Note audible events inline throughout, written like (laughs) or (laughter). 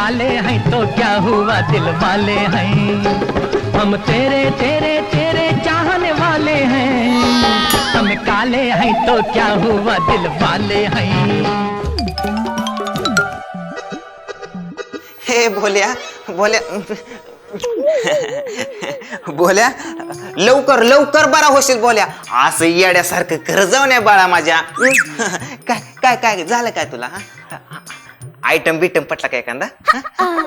काले हैं तो क्या हुआ दिल वाले हैं? हम तेरे तेरे तेरे चाहने वाले हैं। हम काले हैं तो क्या हुआ दिल वाले हैं? हे बोल्या बोल्या बोल्या लवकर लवकर बरा होशील बोल्या असं येड्यासारखं कर जाऊन बाळा माझ्या. काय काय काय झालं काय तुला आयटम बिटम पटला काय एखादा?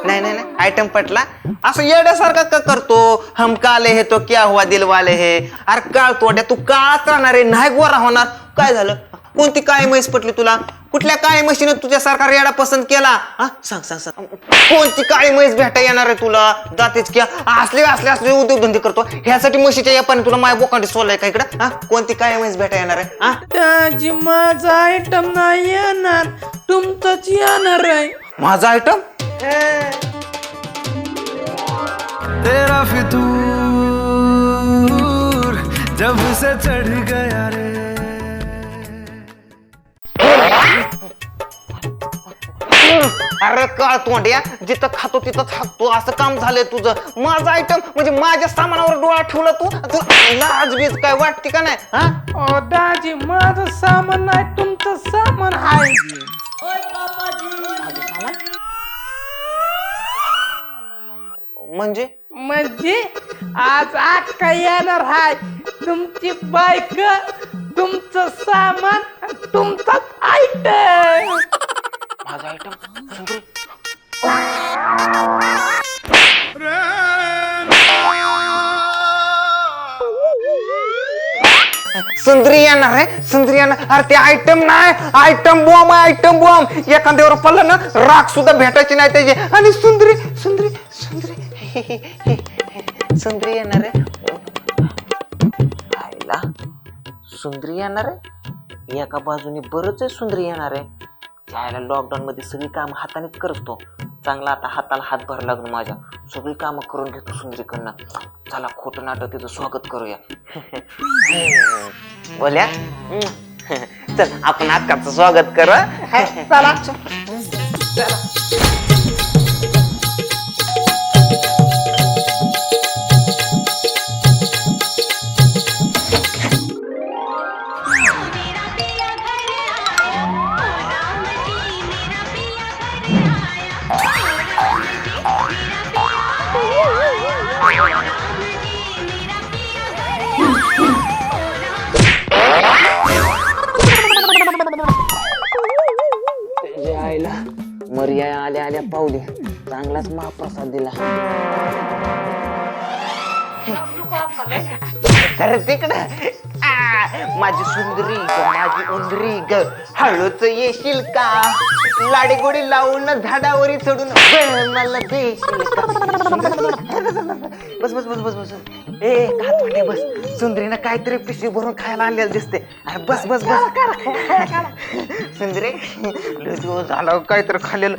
नाही नाही नाही. आयटम पटला? असं येड्यासारखं का करतो? हम काले हे तो क्या हुआ दिल वाले हे? अरे काळ तोड्या तू काळाच राहणार आहे नाही गोरा होणार. काय झालं? कोणती काळी म्हैस पटली तुला? कुठल्या काळी म्हशीनं तुझ्यासारखा रेडा पसंत केला? हा? सांग सांग सांग. कोणती काळी म्हैस भेटा येणार आहे तुला? जातेच क्या? असले असले असले उद्योगधंदे करतो. ह्यासाठी म्हशीच्या यापाने तुला माय बोकांडी सोलाय का इकडं? हा? कोणती काळी म्हैस भेटा येणार आहे? हा? माझा आयटम नाही येणार. तुमचंच येणार आहे माझा आयटम तेरा फितूर जब से चढ़ गया रे। अरे काळ तोंड्या जिथं खातो तिथं थाकतो असं काम झालंय तुझं. माझा आयटम म्हणजे माझ्या सामानावर डोळा ठेवला तू? तुला लाज बीज काय वाटते का नाही हा? ओ दाजी माझं सामान नाही तुमचं सामान आहे. म्हणजे? म्हणजे? आज अक्का येणार आहे तुमची बायक तुमचं सामान तुमचंच आयटम माझा आयटम सुंदरी येणार आहे सुंदरी येणार अरे ते आयटम नाही आयटम बॉम्ब आहे आयटम बॉम्ब एखाद्यावर पडलं ना राख सुद्धा भेटायची नाही त्याची. आणि सुंदरी सुंदरी सुंदरी. सुंदरी येणार आहे आईला सुंदरी येणार आहे एका बाजूने बरंच आहे सुंदरी येणार आहे. त्याला लॉकडाऊन मध्ये सगळी काम हातानेच करतो. चांगला आता हाताला हातभार लागून माझ्या. सगळी कामं करून घेतो सुंदरीकडनं. चला खोटं नाटक तिचं स्वागत करूया. (laughs) बोल्या (laughs) चल आपण अक्काचं स्वागत करू चला. चांगलाच महाप्रसाद दिला अरे तिकडं माझी सुंदरी ग माझी उंदरी ग. हळूच येशील का? लाडी गोडी लावून झाडावरी चढून वेळ मला देशील का? बस बस बस बस बस. ए का तोंडे बस. सुंदरीनं काहीतरी पिशवी भरून खायला आणलेलं दिसते अरे बस बस बस. सुंदरे लय दिवस झाला काहीतरी खाल्लेलं.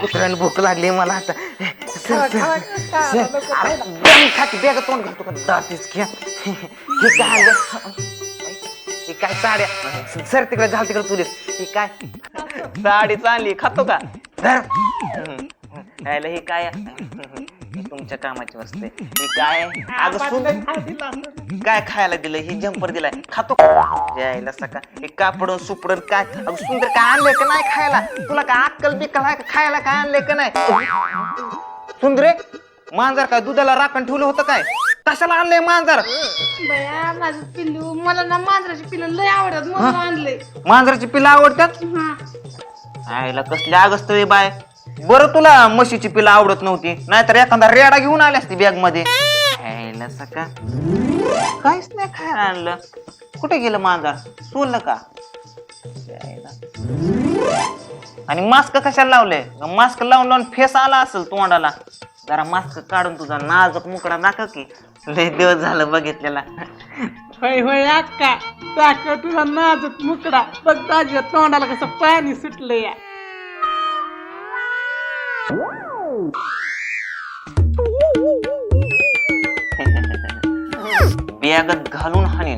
कुत्र्याने भूक लागली मला आता. चल, चल, चल. अरे, दम खाती बेगा तोंड घालतो का? दातीच घ्या. हे काय? हे काय साड्या? सर तिकडे घाल तिकडे तुझे ही काय? साडी चांगली खातो का? धर. यायला हे काय? तुमच्या कामाची वस्तू आहे. ही काय? अगं काय खायला दिलं ही जम्पर दिलाय. खातो. का यायला सका. हे कापडून सुपडून काय? अगं सुंदर काय आणलंय का नाही खायला? तुला काय अक्कल बिक्कल आहे का? खायला काय आणलंय का नाही? सुंदरे मांजर काय दुधाला राखण ठेवलं होतं काय? कशाला आणलंय मांजर? बया माझं पिल्लू मला ना मांजराची पिल्लू लय आवडत म्हणून आणलंय. मांजराची पिलं आवडतात? हा. आईला कसली आगस्तळी बाय. बरं तुला म्हशीची पिलं आवडत नव्हती. नाहीतर एखादा रेडा घेऊन आली असती बॅगमध्ये आईला सका. काहीच नाही खायला आणलं. कुठे गेलं मांजर? सोडलं का? आईला. आणि मास्क कशाला लावले मास्क लावून लावून फेस आला असेल तोंडाला. जरा मास्क काढून तुझा नाजूक मुकडा दाखव की. लय दिवस झालं बघितलेला. होय होय अक्का टाक तुझा नाजूक मुकडा. बघ ताज्या तोंडाला कसं पाणी सुटलं या बॅगत घालून हाणीन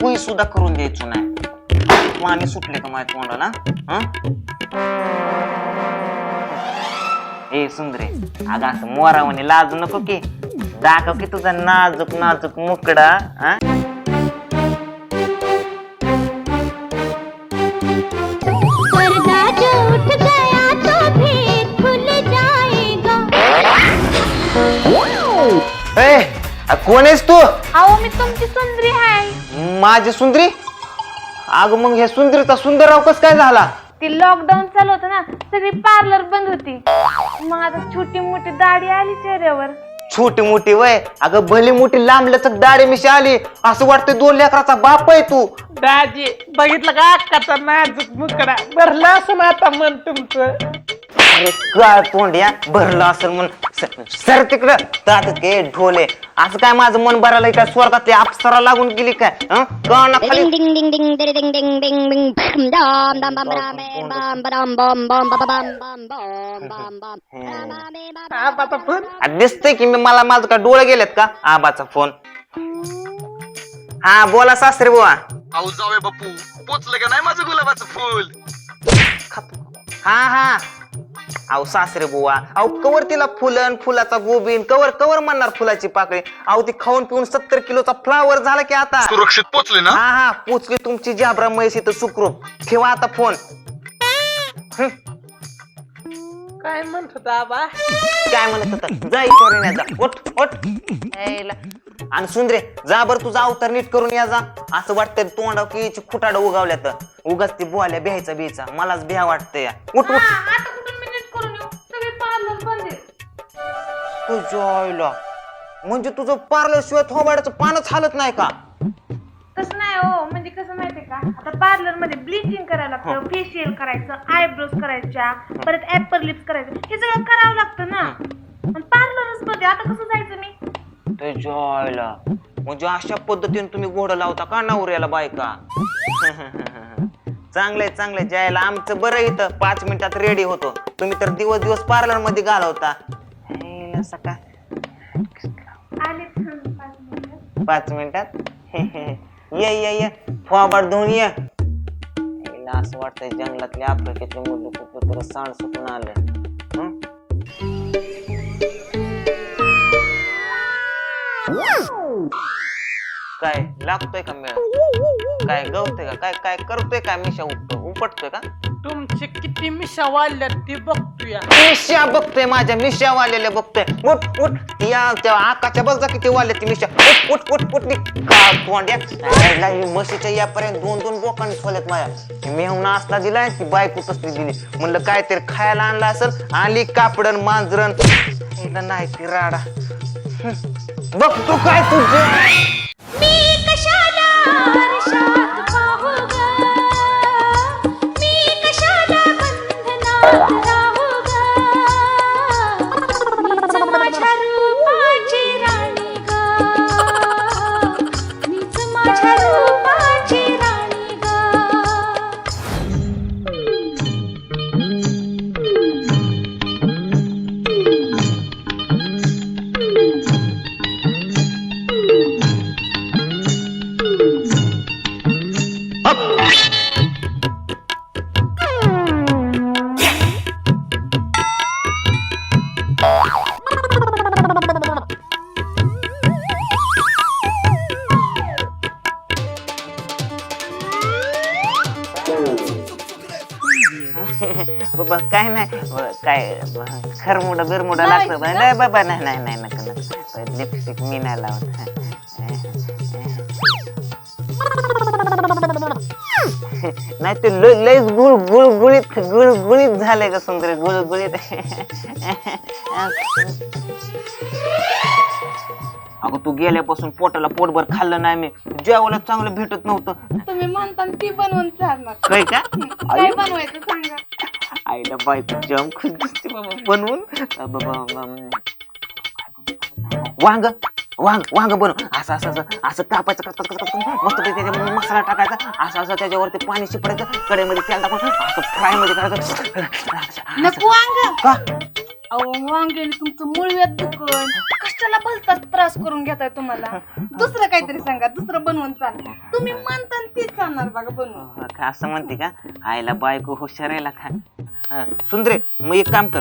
कुई सुद्धा करून द्यायचो नाही. पाणी सुटले का माझ्या तोंडाला हं? ए सुंदरे अगं असं मोरावणे लाजू नको की. दाखव की तुझा नाजूक नाजूक मुकडा हा पर्दा जो उठ गया तो भेद खुल जाएगा ए अ, कोण आहेस तू? अहो मी तुमची सुंदरी आहे. माझी सुंदरी? अगं मग हे सुंदरीचा सुंदरराव कस काय झाला? ती लॉकडाऊन चालू होतं ना सगळी पार्लर बंद होती. मग आता छोटी मोठी दाढी आली चेहऱ्यावर. छोटी मोठी वय. अगं भली मोठी लांब लचक दाढी मिशी आली. असं वाटतं दोन लेकराचा बाप आहे तू. दाजी बघितलं का अक्काचा नाजूक मुकडा? भरला असं आता मन तुमचं. अरे काय तोंड्या भरलं असेल म्हणून सर- सर तिकडं तात्यात के ढोले असं काय माझं मन भरायला काय स्वर्गातली अप्सरा लागून गेली काय हं? काना खाली Ding ding ding ding ding ding ding ding ding bam dam dam bam bam bam bam bam bam bam bam bam bam bam bam आबाचा फोन आ, दिसतंय की मी मला माझं का डोळे गेलेत का आबाचा फोन हा बोला सासरे बुवा अहो जावे बापू पोचलं का नाही माझं गुलाबाचं फुल हा हा अहो सासरे बुवा. अहो कवर तिला फुलन फुलाचा गोबीन कवर कवर म्हणणार फुलाची पाकळी. अहो ती खाऊन पिऊन सत्तर किलोचा फ्लावर झाला की आता. सुरक्षित पोचले ना? हा हा पोचली तुमची जाबरा म्हैस इथं सुखरूप. ठेवा आता फोन काय म्हणत होता आबा? काय म्हणत होता? जा इथवर जा. उठ उठ. यायला. आणि सुंदरे जा बर तुझा अवतार नीट करून या जा. असं वाटतंय तोंडाव की खुटाड उगावल्यात. उगाच ती बुवाल्या बिहायचा बिहायचा मलाच बिहा वाटतंय उठ उठ. तुझ्या म्हणजे तुझं पार्लर शिवाय थोबाड्याचं पानच हालत नाही का? तसं नाही हो म्हणजे कसं माहितीये का? आता पार्लरमध्ये ब्लिचिंग करायला लागतं फेशियल करायचं आयब्रोज करायच्या परत ऍपर लिप्स करायचं हे सगळं करावं लागतं ना. पार्लरच मध्ये आता कसं जायचं मी? तुझ्या म्हणजे अशा पद्धतीने तुम्ही घोडं लावता का नवऱ्याला बायका? (laughs) चांगलंय चांगलंय. जायला आमचं बरं इथं. पाच मिनिटात रेडी होतो. तुम्ही तर दिवस दिवस पार्लरमध्ये घालवता. आले पाच मिनिटं. पाच मिनिटात? ये ये ये. धुवून ये. हिला असं वाटतंय जंगलातले आफ्रिकेतले मुलं कुठं तर सांड सुटून आलं. हं? काय लागतोय का मेळ? काय गवतोय का? काय काय करतोय का मिशा उपट उपटतोय का? तुमचे किती मिशा वाढल्यात ते बघतोय. मिशा बघतोय माझ्या मिशा वालेल्या बघतोय. उठ उठ. या त्या आकाच्या बघ जा किती वाले ती मिशा. उठ उठ उठ उठ नी. का तोंड्यात म्हशीच्या यापर्यंत दोन दोन बोकांनी खोल्यात माझ्या. मेहून असता दिलाय ती बायको तसली दिली. म्हणलं काय तरी खायला आणलं असेल आली कापडन मांजरण हिला नाही ती राडा. हं. बघ तू काय तुझे. बाबा काय नाही. ब- काय ब- खरमुडा बिरमुडा लागतं बा- नाही. बाबा नाही नाही नाही नका नका. लिपस्टिक मी नाही लावत. नाही ते लय- लयच गुळ गुळगुळीत गुळगुळीत झालंय का सुंदर गुळगुळीत अगं तू गेल्यापासून पोटाला पोटभर खाल्लं नाही मी. जेवायला चांगलं भेटत नव्हतं. तुम्ही म्हणता ती बनवून चालणार. काय का? काय बनवायचं सांगा. आईला बायको जाम खुश दिसते बाबा बनवून. बाबा, वांग. वांग वांग बनव. असं असं असं असं कापायचं कट, कट, कट, मस्त त्याच्यामध्ये मसाला टाकायचा. असं असं त्याच्यावरती पाणी शिपडायचं. कडेमध्ये तेल टाकून असं फ्रायमध्ये करायचं. नको वांग. का? अहो वांग्याने तुमचं मुळव्यात दुखन. कष्ट कशाला भलताच त्रास करून घेताय तुम्हाला. दुसरं काहीतरी सांगा. दुसरं बनवून चाल तुम्ही म्हणता तेच चालणार बघा बनवून. हो का, असं म्हणते का? आईला बायको हुशार आहे का सुंदरे मग एक काम कर.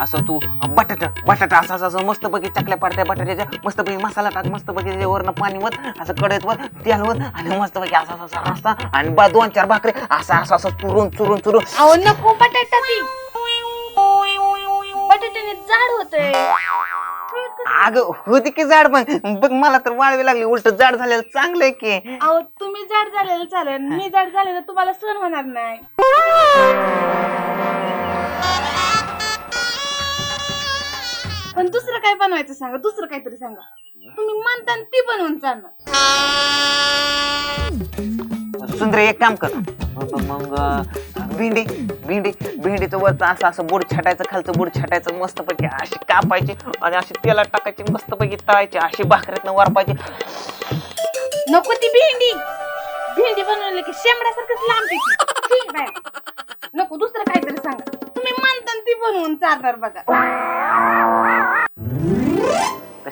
असं तू बटाटा बटाटा असं असं असं मस्त पैकी चकल्या पाडत्या बटाट्याच्या मस्त पैकी मसाला टाक मस्त पैकी वरनं पाणी वर असं कढईत वर तेल वर आणि मस्त पैकी असा असा असा रस्ता आणि बा दोन चार भाकरे असं असं असं चुरून चुरून चुरून. अहो नको बटाटा ती. बटाट्याने जाड होतंय. अगं होती की जाड पण बघ मला तर वाळवी लागली उलट जाड झालेलं चांगलं आहे की. अहो तुम्ही जाड झालेलं चालेल मी जाड झालेलं तुम्हाला सहन होणार नाही. पण दुसरं काय बनवायचं सांगा? दुसरं काहीतरी सांगा. तुम्ही म्हणता आणि ती बनवून चालणार. सुंदर एक काम कर. मग अं, भेंडी भेंडी भेंडीचं वरचं असं असं बुड छाटायचं खालचं बुड छाटायचं मस्तपैकी अशी कापायची आणि अशी तेलात टाकायची मस्तपैकी तळायची अशी भाकरीतनं वारपायची. नको ती भेंडी. भेंडी बनवली की शेंबड्यासारखंच लांब. नको दुसरं काहीतरी सांगा. तुम्ही म्हणता आणि ती बनवून चालणार बघा.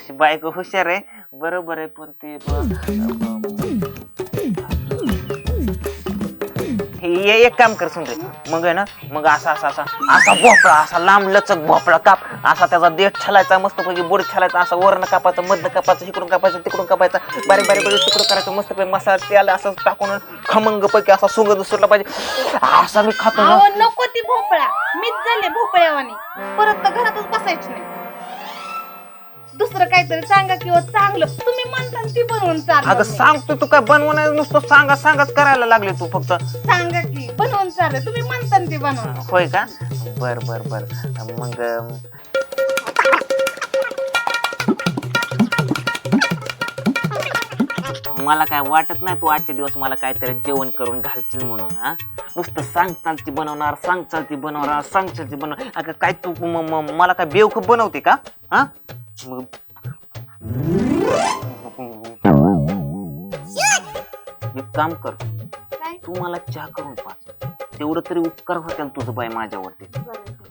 तशी बायको हुशार आहे. बरोबर आहे पण ते हे एक काम कर सुंदर. मग आहे ना मग असा असा असा असा भोपळा असा लांब लचक भोपळा काप. असा त्याचा देठ छलायचा मस्त पैकी बुड छलायचा असा वरण कापायचं मधनं कापायचं इकडून कापायचं तिकडून कापायचं. बारीक बारीक बारीक तुकडं करायचं मस्त पैकी मसाला तेल असं टाकून खमंग पैकी असा सुगंध सुटला पाहिजे. असा मी खातो ना. अहो नको ती भोपळा. मीच झाले भोपळ्यावानी. परत तर घरातच बसायची नाही. दुसरं काहीतरी सांगा किंवा चांगलं. तुम्ही म्हणता ती बनवून अगं. सांगतो तू काय बनवणार नुसतं सांगा सांगाच करायला लागले तू फक्त. सांगा की बनवून चाललं तुम्ही म्हणता ती बनवणार होय का? बर बर बर. मग अं, मला काय वाटत नाही तू आजचे दिवस मला काहीतरी जेवण करून घालशील म्हणून हा? नुसतं सांग चालती बनवणार सांग चालती बनवणार सांग चालती बनवणार अगं काय तू म- म- मला काय बेवकूफ बनवते का? हा? एक काम कर. काय? तू मला चहा करून पाच. तेवढं तरी उपकार होतील तुझं बाई माझ्यावरती.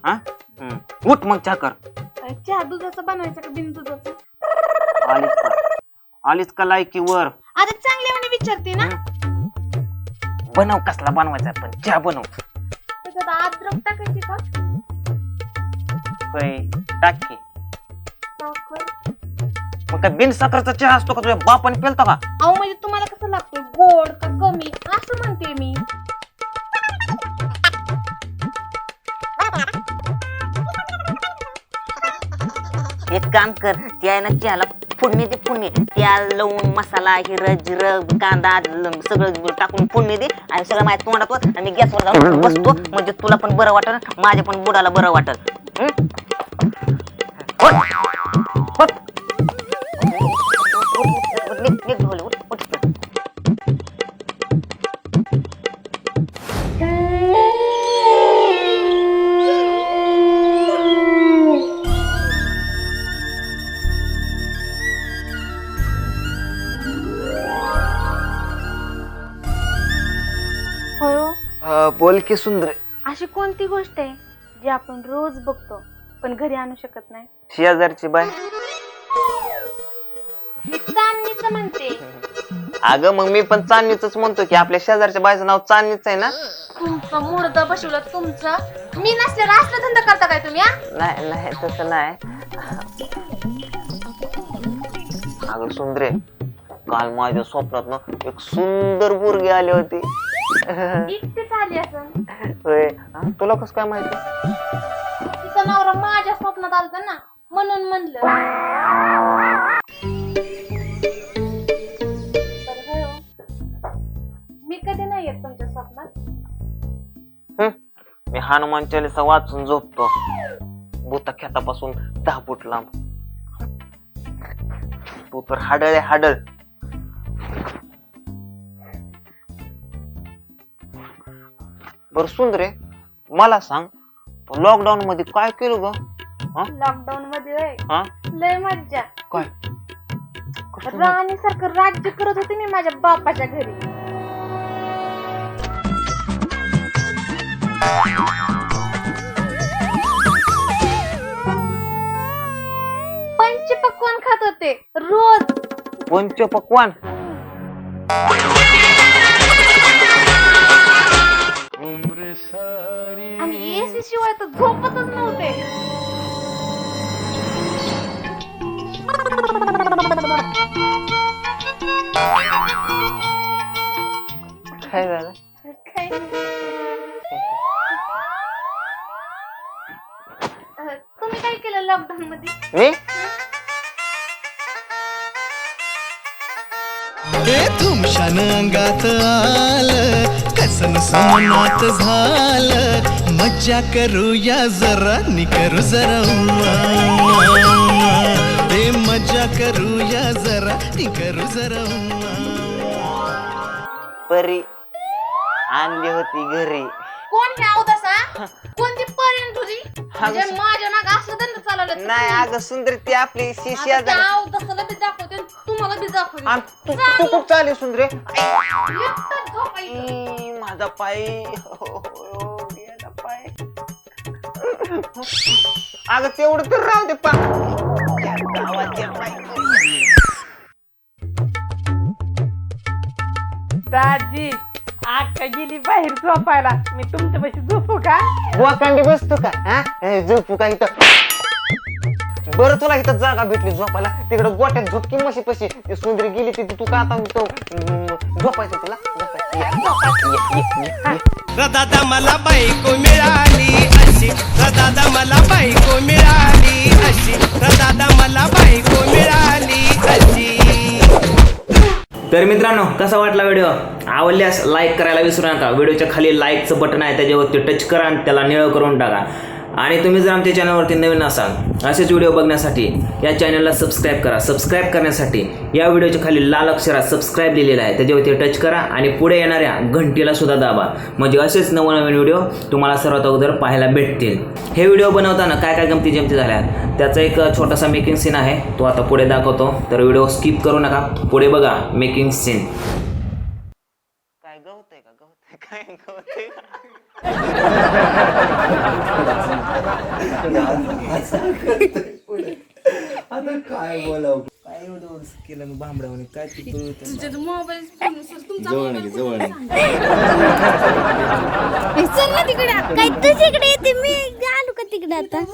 हा? हम्म. उठ मग चहा कर. काय चहा दुधाचं बनवायचं का बिन दुधाचं? आलीच का? आलीच का लायकीवर आता चांगल्यावाने विचारते ना. बनव कसला बनवायचा पण चहा बनव. त्याच्यात अद्रक टाकायची का? होय टाक की. मग काय बिन साखरचा चहा असतो का तुझ्या बापाने पेलता का? अहो म्हणजे तुम्हाला कसं लागतं गोड का कमी? असं म्हणते मी. एक काम कर ते आहे ना चहाला फोडणी दे फोडणी. त्याला लावून मसाला हिरं जिरं कांदा ल- सगळं टाकून फोडणी दे आणि सगळं माझ्या तोंडात वर आणि मी गॅसवर जाऊन (laughs) बसतो. म्हणजे तुला पण बरं वाटल माझ्या पण बुडाला बरं वाटल. हं? बोल की सुंदर. अशी कोणती गोष्ट आहे जी आपण रोज बघतो पण घरी आणू शकत नाही? शेजारची बाय मी चांदणीचं म्हणते. अगं मग मी पण चांदणीच म्हणतो की आपल्या शेजारच्या बायचं नाव चांदणीच आहे ना? तुमचं मुर्द बसवलं तुमचं? मी नसल्यावर असला धंदा करता काय तुम्ही हा? नाही नाही तसं नाही. अगं सुंदरे काल माझ्या स्वप्नात ना एक सुंदर पोरगी आली होती. आली असं होय. हा, तुला कसं काय माहिती? तिचा नवरा माझ्या स्वप्नात आलता ना म्हणून म्हणलं. होय हो. मी कधी नाही येत तुमच्या स्वप्नात? हं? मी हनुमान चालिसा वाचून झोपतो. भूता खेतापासून दहा फूट लांब. तू तर हाडळ आहे हाडळ. बर सुंदरे मला सांग लॉकडाऊन मध्ये काय केलं ग? लॉकडाऊन मध्ये हा? लय मज्जा. काय? राणी सारखं राज्य करत होते मी माझ्या बापाच्या घरी. पंच पकवान खात होते रोज. पंच पकवान शिवाय तर झोपतच नव्हते. काय झालं? काय? तुम्ही काय केलं लॉकडाऊन मध्ये? मी? हे धुमशान अंगात आलं कसन समनात झालं. मज्जा करूया जरा नि करू जरा उम्मा. हे मज्जा करूया जरा नि करू जरा उम्मा. परी आणली होती घरी. कोण हे कोणती पर्यंत तुझी? म्हणजे माझ्या माग असलं धंदा चालवलं नाही अगं सुंदर ती आपली शिशी आता अवदसाला बी दाखवते आणि तुम्हाला बी दाखवते. तू तू कुठं चालली सुंदरे? एकटाच झोपायचं. ई, माझा पाय. पाय अगं तेवढं तर राहू दे पा. गावाच्या बाई. दाजी आका गेली बाहेर झोपायला. मी तुमच्यापाशी झोपू का? वाकांडी बसतो का? हा? झोपू का इथं? बरं तुला इथं जागा भेटली झोपायला. तिकडं गोट्यात झोपकी मशी पशी. ती सुंदरी गेली तिथे तू का आता तो झोपायचं तुला? झोपायचं. ये, ये, ये, ये, ये. दादा मला बायको मिळाली अशी. दादा मला बायको मिळाली अशी. दादा मला बायको मिळाली अशी. तर मित्रांनो कसा वाटला व्हिडिओ? आवडल्यास लाईक करायला विसरू नका. व्हिडिओच्या खाली लाईकचं बटन आहे त्याच्यावरती टच करा आणि त्याला निळं करून टाका. आणि तुम्ही जर आमच्या चॅनलवरती नवीन असाल असेच व्हिडिओ बघण्यासाठी या चॅनलला सबस्क्राईब करा. सबस्क्राईब करण्यासाठी या व्हिडिओच्या खाली लाल अक्षरात सबस्क्राईब लिहिलेलं आहे. त्याच्यावरती टच करा आणि पुढे येणाऱ्या घंटीला सुद्धा दाबा. म्हणजे असेच नवनवीन व्हिडिओ तुम्हाला सर्वात अगोदर पाहायला भेटतील. हे व्हिडिओ बनवताना काय काय गमती जमती झाल्या? त्याचा एक छोटासा मेकिंग सीन आहे. तो आता पुढे दाखवतो. तर व्हिडिओ स्किप करू नका. पुढे बघा मेकिंग सीन काय गवत आहे का? गवत आहे काय गवत आहे का? चल ना तिकडे. काय तू तिकडे येते? मी आलो का तिकडे आता?